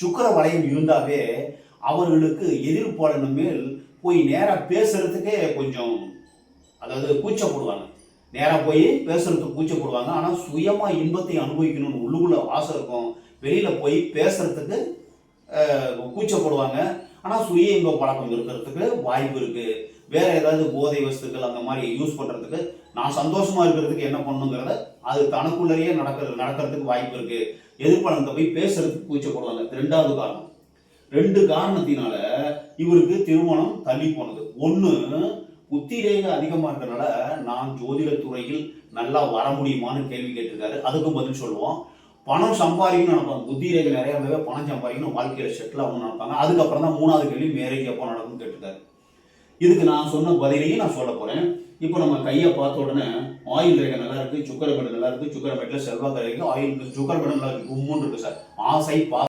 சுக்கர வளையம் இருந்தாவே அவர்களுக்கு எதிர்ப்பாளன் மேல் போய் நேராக பேசுறதுக்கே கொஞ்சம் அதாவது கூச்சப்படுவாங்க நேராக போய் பேசுறதுக்கு கூச்சப்படுவாங்க ஆனால் சுயமாக இன்பத்தை அனுபவிக்கணும்னு உள்ளுக்குள்ள ஆசை இருக்கும். வெளியில் போய் பேசுறதுக்கு கூச்சப்படுவாங்க ஆனால் சுய இன்ப பழக்கம் இருக்கிறதுக்கு வாய்ப்பு இருக்கு. வேற ஏதாவது போதை வஸ்துக்கள் அந்த மாதிரி யூஸ் பண்றதுக்கு நான் சந்தோஷமா இருக்கிறதுக்கு என்ன பண்ணுங்கிறத அது தனக்குள்ளேயே நடக்கிறது நடக்கிறதுக்கு வாய்ப்பு இருக்கு. எதிர்ப்பாளர்கிட்ட போய் பேசுறதுக்கு கூச்சப்படுறாங்க ரெண்டாவது காரணம். ரெண்டு காரணத்தினால இவருக்கு திருமணம் தள்ளி போனது. ஒன்று புத்தி ரேகை அதிகமாக இருக்கிறனால நான் ஜோதிட துறையில் நல்லா வர முடியுமான்னு கேள்வி கேட்டிருக்காரு. அதுக்கும் பதில் சொல்லுவோம். பணம் சம்பாதிக்கணும்னு நினைப்பாங்க. புத்தி ரேகை நிறைய பேர் பணம் சம்பாதிக்கணும் வாழ்க்கையில் செட்டில் ஆகணும்னு நினைப்பாங்க. அதுக்கப்புறம் தான் மூணாவது கேள்வி மேரேஜ் எப்போ நடக்கும்னு கேட்டுட்டாரு. இதுக்கு நான் சொன்ன பதிலையும் நான் சொல்ல போகிறேன் இப்போ நம்ம கையை பார்த்த உடனே ஆயில் ரேகை நல்லா இருக்கு சுக்கரமேடு நல்லா இருக்கு சுக்கரமேட்டில் செல்வாக்கு ரேகை ஆயில் சுக்கரமேடு நல்லா இருக்குது கும்முன்னு இருக்குது சார். ஆசை பா